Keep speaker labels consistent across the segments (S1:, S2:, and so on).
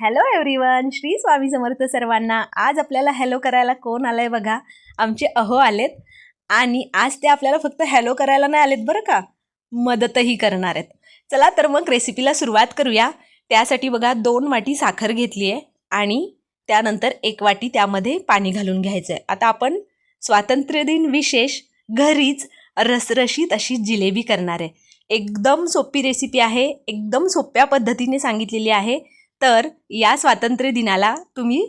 S1: Hello everyone Shri Swami Samarth सर्वांना. आज आपल्याला हॅलो करायला कोण आलंय बघा? आमचे अहो आलेत. आणि आज ते आपल्याला फक्त हॅलो करायला नाही आलेत बरं का? मदतही करणार आहेत. चला तर मग रेसिपीला सुरुवात करूया. त्यासाठी बघा दोन वाटी साखर घेतली आहे. आणि त्यानंतर एक वाटी त्यामध्ये पाणी घालून घ्यायचं आहे आता आपण स्वातंत्र्यदिन विशेष घरीच रसरशीत अशी जिलेबी करणार आहे. एकदम सोपी रेसिपी आहे. एकदम सोप्या पद्धतीने सांगितलेली आहे. तर या स्वातंत्र्य दिनाला तुम्ही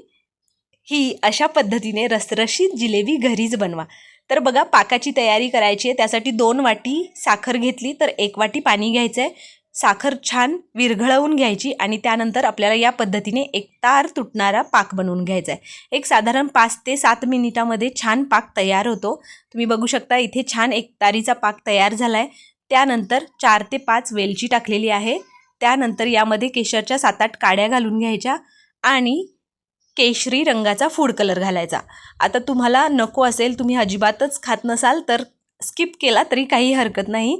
S1: ही अशा पद्धतीने रसरशीत जिलेबी घरीच बनवा. तर बघा पाकाची तयारी करायची आहे त्यासाठी दोन वाटी साखर घेतली तर एक वाटी पाणी घ्यायचं आहे साखर छान विरघळवून घ्यायची आणि त्यानंतर आपल्याला या पद्धतीने एक तार तुटणारा पाक बनवून घ्यायचा आहे एक साधारण पाच ते सात मिनिटामध्ये छान पाक तयार होतो. तुम्ही बघू शकता इथे छान एक तारीचा पाक तयार झाला आहे त्यानंतर चार ते पाच वेलची टाकलेली आहे. त्यानंतर यामध्ये केशरच्या सात आठ काड्या घालून घ्यायच्या आणि केशरी रंगाचा फूड कलर घालायचा. आता तुम्हाला नको असेल तुम्ही अजिबातच खात नसाल तर स्किप केला तरी काही हरकत नाही.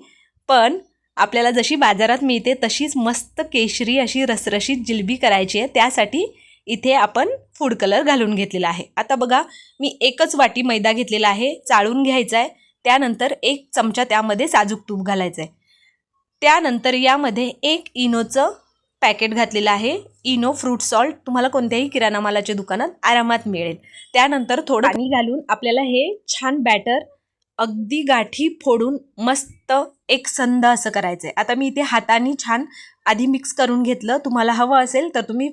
S1: पण आपल्याला जशी बाजारात मिळते तशीच मस्त केशरी अशी रसरशीत जिलबी करायची आहे. त्यासाठी इथे आपण फूड कलर घालून घेतलेला आहे. आता बघा मी एकच वाटी मैदा घेतलेला आहे चाळून घ्यायचा आहे. त्यानंतर एक चमचा त्यामध्ये साजूक तूप घालायचं आहे. त्यानंतर यामध्ये एक इनोचं पॅकेट घातलेलं आहे. Eno fruit salt. तुम्हाला कोणत्याही किराणा मालाच्या दुकानात आरामात मिळेल. त्यानंतर थोडं पाणी घालून आपल्याला हे छान बॅटर अगदी गाठी फोडून मस्त एक संद असं करायचं आहे आता मी इथे हाताने छान आधी मिक्स करून घेतलं. तुम्हाला हवं असेल तर तुम्ही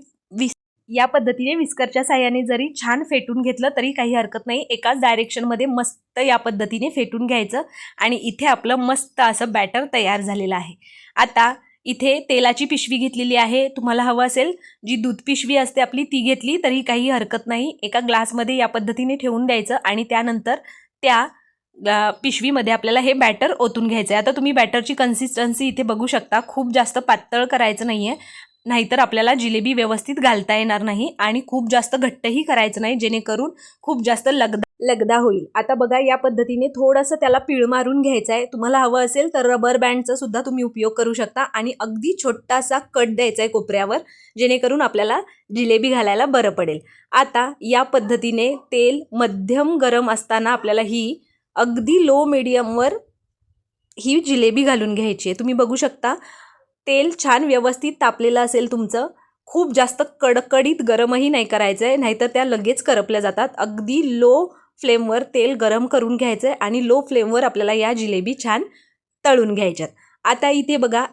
S1: या पद्धतीने विस्करच्या साह्याने जरी छान फेटून घेतलं तरी काही हरकत नाही. एकाच डायरेक्शनमध्ये मस्त या पद्धतीने फेटून घ्यायचं आणि इथे आपलं मस्त असं बॅटर तयार झालेलं आहे. आता इथे तेलाची पिशवी घेतलेली आहे. तुम्हाला हवं असेल जी दूध पिशवी असते आपली ती घेतली तरी काही हरकत नाही. एका ग्लासमध्ये या पद्धतीने ठेवून द्यायचं आणि त्यानंतर त्या पिशवीमध्ये आपल्याला हे बॅटर ओतून घ्यायचं आहे आता तुम्ही बॅटरची कन्सिस्टन्सी इथे बघू शकता. खूप जास्त पातळ करायचं नाही आहे नाहीतर आपल्याला जिलेबी व्यवस्थित घालता येणार नाही आणि खूप जास्त घट्टही करायचं नाही जेणेकरून खूप जास्त लगदा लगदा होईल. आता बघा या पद्धतीने थोडंसं त्याला पीळ मारून घ्यायचं आहे तुम्हाला हवं असेल तर रबर बँडचा सुद्धा तुम्ही उपयोग करू शकता आणि अगदी छोटासा कट द्यायचा आहे कोपऱ्यावर जेणेकरून आपल्याला जिलेबी घालायला बरं पडेल. आता या पद्धतीने तेल मध्यम गरम असताना आपल्याला ही अगदी लो मिडियमवर ही जिलेबी घालून घ्यायची आहे तुम्ही बघू शकता तेल छान व्यवस्थित तापलेलं असेल तुमचं खूप जास्त कडकडीत गरमही नाही करायचं आहे नाहीतर त्या लगेच करपल्या जातात. अगदी लो फ्लेमवर तेल गरम करून घ्यायचं आहे आणि लो फ्लेमवर आपल्याला या जिलेबी छान तळून घ्यायच्यात. आता इथे बघा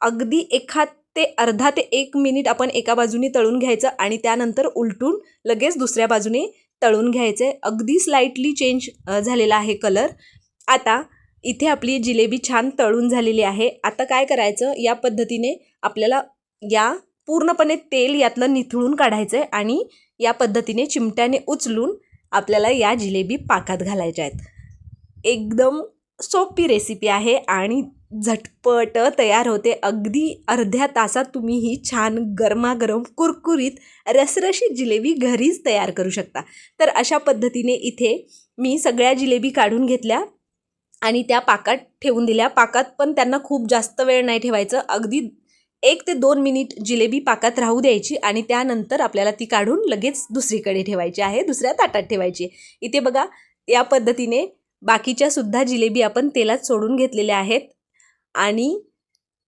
S1: अगदी एखाद ते अर्धा ते एक मिनिट आपण एका बाजूने तळून घ्यायचं आणि त्यानंतर उलटून लगेच दुसऱ्या बाजूने तळून घ्यायचं आहे अगदी स्लाइटली चेंज झालेला आहे कलर आता इथे आपली जिलेबी छान तळून झालेली आहे. आता काय करायचं? या पद्धतीने आपल्याला या पूर्णपणे तेल यातलं निथळून काढायचं आहे आणि या पद्धतीने चिमट्याने उचलून आपल्याला या जिलेबी पाकात घालायच्या आहेत. एकदम सोपी रेसिपी आहे आणि झटपट तयार होते. अगदी अर्ध्या तासात तुम्ही ही छान गरमागरम कुरकुरीत रसरशीत जिलेबी घरीच तयार करू शकता. तर अशा पद्धतीने इथे मी सगळ्या जिलेबी काढून घेतल्या. आणि त्या पाकात ठेवून दिल्या. पाकात पण त्यांना खूप जास्त वेळ नाही ठेवायचं. अगदी एक ते दोन मिनिट जिलेबी पाकात राहू द्यायची आणि त्यानंतर आपल्याला ती काढून लगेच दुसरीकडे ठेवायची आहे. दुसऱ्या ताटात ठेवायची. इथे बघा या पद्धतीने बाकीच्या सुद्धा जिलेबी आपण तेलात सोडून घेतलेल्या आहेत. आणि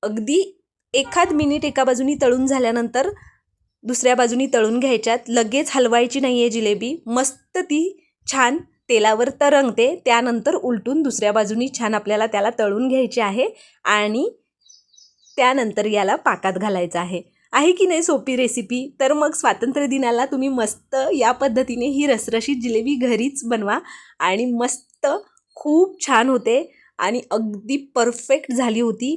S1: अगदी एखाद मिनिट एका बाजूनी तळून झाल्यानंतर दुसऱ्या बाजूनी तळून घ्यायच्यात. लगेच हलवायची नाही आहे जिलेबी. मस्त ती छान तेलावर तरंगते त्यानंतर उलटून दुसऱ्या बाजूनी छान आपल्याला त्याला तळून घ्यायचे आहे आणि त्यानंतर याला पाकात घालायचं आहे. आहे की नाही सोपी रेसिपी तर मग स्वातंत्र्य दिनाला तुम्ही मस्त या पद्धतीने ही रसरशीत जिलेबी घरीच बनवा आणि मस्त खूप छान होते आणि अगदी परफेक्ट झाली होती.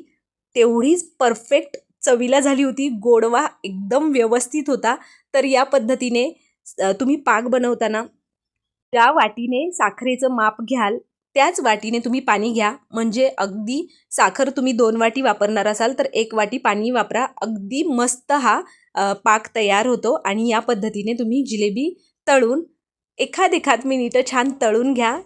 S1: तेवढीच परफेक्ट चवीला झाली होती. गोडवा एकदम व्यवस्थित होता. तर या पद्धतीने तुम्ही पाक बनवताना ज्या वाटीने साखरेचं माप घ्याल. त्याच वाटीने तुम्ही पाणी घ्या. म्हणजे अगदी साखर तुम्ही दोन वाटी वापरणार असाल तर एक वाटी पाणी वापरा. अगदी मस्त हा पाक तयार होतो आणि या पद्धतीने तुम्ही जिलेबी तळून एखाद एखाद मिनिटं छान तळून घ्या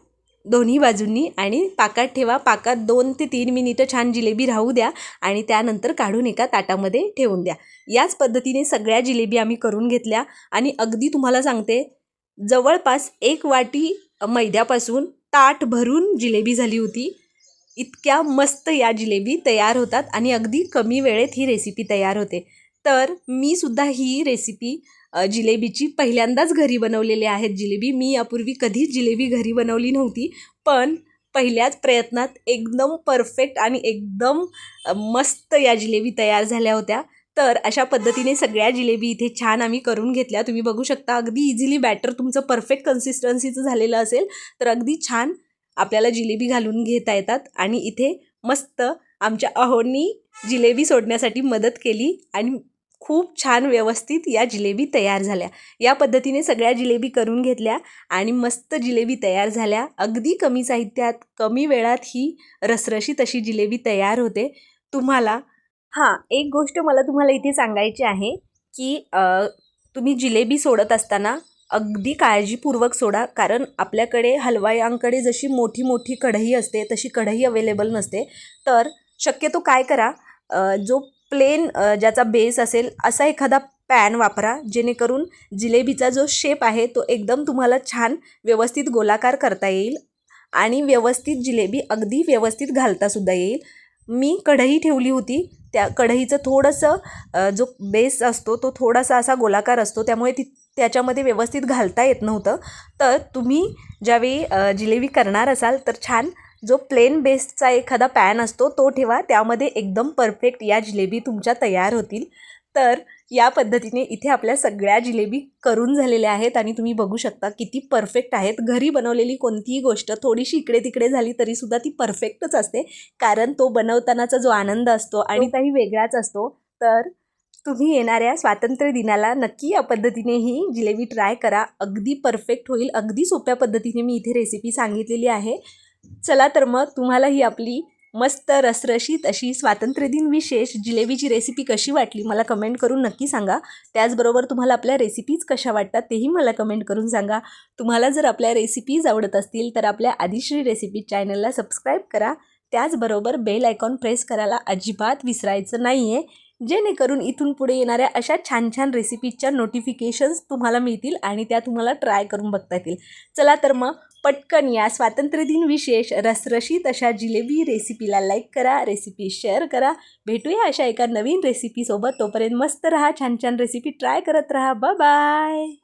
S1: दोन्ही बाजूंनी आणि पाकात ठेवा. पाकात दोन ते तीन मिनिटं छान जिलेबी राहू द्या आणि त्यानंतर काढून एका ताटामध्ये ठेवून द्या. याच पद्धतीने सगळ्या जिलेबी आम्ही करून घेतल्या आणि अगदी तुम्हाला सांगते जवळपास एक वाटी मैद्यापासून ताट भरून जिलेबी झाली होती. इतक्या मस्त या जिलेबी तयार होतात आणि अगदी कमी वेळेत ही रेसिपी तयार होते. तर मी सुद्धा ही रेसिपी जिलेबीची पहिल्यांदाच घरी बनवलेली आहेत जिलेबी मी यापूर्वी कधीच जिलेबी घरी बनवली नव्हती पण पहिल्याच प्रयत्नात एकदम परफेक्ट आणि एकदम मस्त या जिलेबी तयार झाल्या होत्या. तर अशा पद्धतीने सगळ्या जिलेबी इथे छान आम्ही करून घेतल्या. तुम्ही बघू शकता अगदी इझिली बॅटर तुमचं परफेक्ट कन्सिस्टन्सीचं झालेलं असेल तर अगदी छान आपल्याला जिलेबी घालून घेता येतात आणि इथे मस्त आमच्या अहोंनी जिलेबी सोडण्यासाठी मदत केली आणि खूप छान व्यवस्थित या जिलेबी तयार झाल्या. या पद्धतीने सगळ्या जिलेबी करून घेतल्या आणि मस्त जिलेबी तयार झाल्या. अगदी कमी साहित्यात कमी वेळात ही रसरशीत अशी जिलेबी तयार होते. तुम्हाला हां एक गोष्ट मला तुम्हाला इथे सांगायची आहे की तुम्ही जिलेबी सोडत असताना अगदी काळजीपूर्वक सोडा कारण आपल्याकडे हलवायांकडे जशी मोठी मोठी कढई असते तशी कढई अवेलेबल नसते. तर शक्यतो काय करा जो प्लेन ज्याचा बेस असेल असा एखादा पॅन वापरा जेणेकरून जिलेबीचा जो शेप आहे तो एकदम तुम्हाला छान व्यवस्थित गोलाकार करता येईल आणि व्यवस्थित जिलेबी अगदी व्यवस्थित घालतासुद्धा येईल. मी कढई ठेवली होती. त्या कढईचं थोडंसं जो बेस असतो तो थोडासा असा गोलाकार असतो. त्यामुळे ती त्याच्यामध्ये व्यवस्थित घालता येत नव्हतं. तर तुम्ही ज्यावेळी जिलेबी करणार असाल तर छान जो प्लेन बेसचा एखादा पॅन असतो तो ठेवा. त्यामध्ये एकदम परफेक्ट या जिलेबी तुमच्या तयार होतील. तर या पद्धतीने इथे आपल्या सगळ्या जिलेबी करून झालेल्या आहेत आणि तुम्ही बघू शकता किती परफेक्ट आहेत. घरी बनवलेली कोणतीही गोष्ट थोडीशी इकडे तिकडे झाली तरीसुद्धा ती परफेक्टच असते. कारण तो बनवतानाचा जो आनंद असतो आणि काही वेगळाच असतो. तर तुम्ही येणाऱ्या स्वातंत्र्य दिनाला नक्की या पद्धतीने ही जिलेबी ट्राय करा. अगदी परफेक्ट होईल. अगदी सोप्या पद्धतीने मी इथे रेसिपी सांगितलेली आहे. चला तर मग तुम्हाला ही आपली मस्त रसरशीत अशी स्वातंत्र्यदिन विशेष जिलेबीची रेसिपी कशी वाटली मला कमेंट करून नक्की सांगा. त्याचबरोबर तुम्हाला आपल्या रेसिपीज कशा वाटतात तेही मला कमेंट करून सांगा. तुम्हाला जर आपल्या रेसिपीज आवडत असतील तर आपल्या आदिश्री रेसिपी चॅनलला सबस्क्राईब करा. त्याचबरोबर बेल आयकॉन प्रेस करायला अजिबात विसरायचं नाही आहे जेणेकरून इथून पुढे येणाऱ्या अशा छान छान रेसिपीजच्या नोटिफिकेशन्स तुम्हाला मिळतील आणि त्या तुम्हाला ट्राय करून बघता येतील. चला तर मग पटकन या स्वातंत्र्यदिन विशेष रसरशीत अशा जिलेबी रेसिपीला लाईक करा रेसिपी शेअर करा. भेटूया अशा एका नवीन रेसिपीसोबत तोपर्यंत मस्त राहा छान छान रेसिपी ट्राय करत राहा. बाय